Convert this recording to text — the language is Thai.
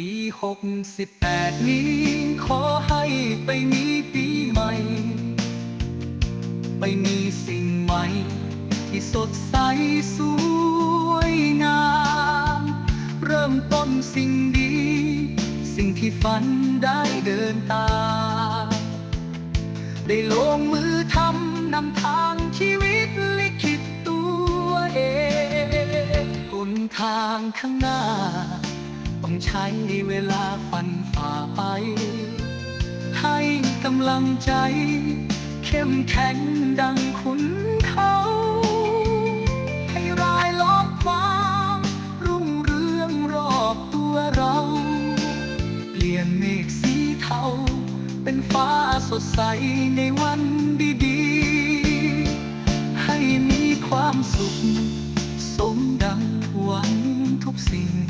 ปีหกสิบแปดนี้ ขอให้ไปมีปีใหม่ ไปมีสิ่งใหม่ ที่สดใสสวยงาม เริ่มต้นสิ่งดี สิ่งที่ฝันได้เดินตามได้ลงมือทำนำทางชีวิตลิขิตตัวเองหนทางข้างหน้า ต้องใช้เวลาฟันฝ่าไป ให้กำลังใจ เข้มแข็งดังขุนเขา ให้รายล้อมความรุ่งเรืองรอบตัวเรา เปลี่ยนเมฆสีเทา เป็นฟ้าสดใสในวันดีๆ ให้มีความสุข สมดังหวังทุกสิ่ง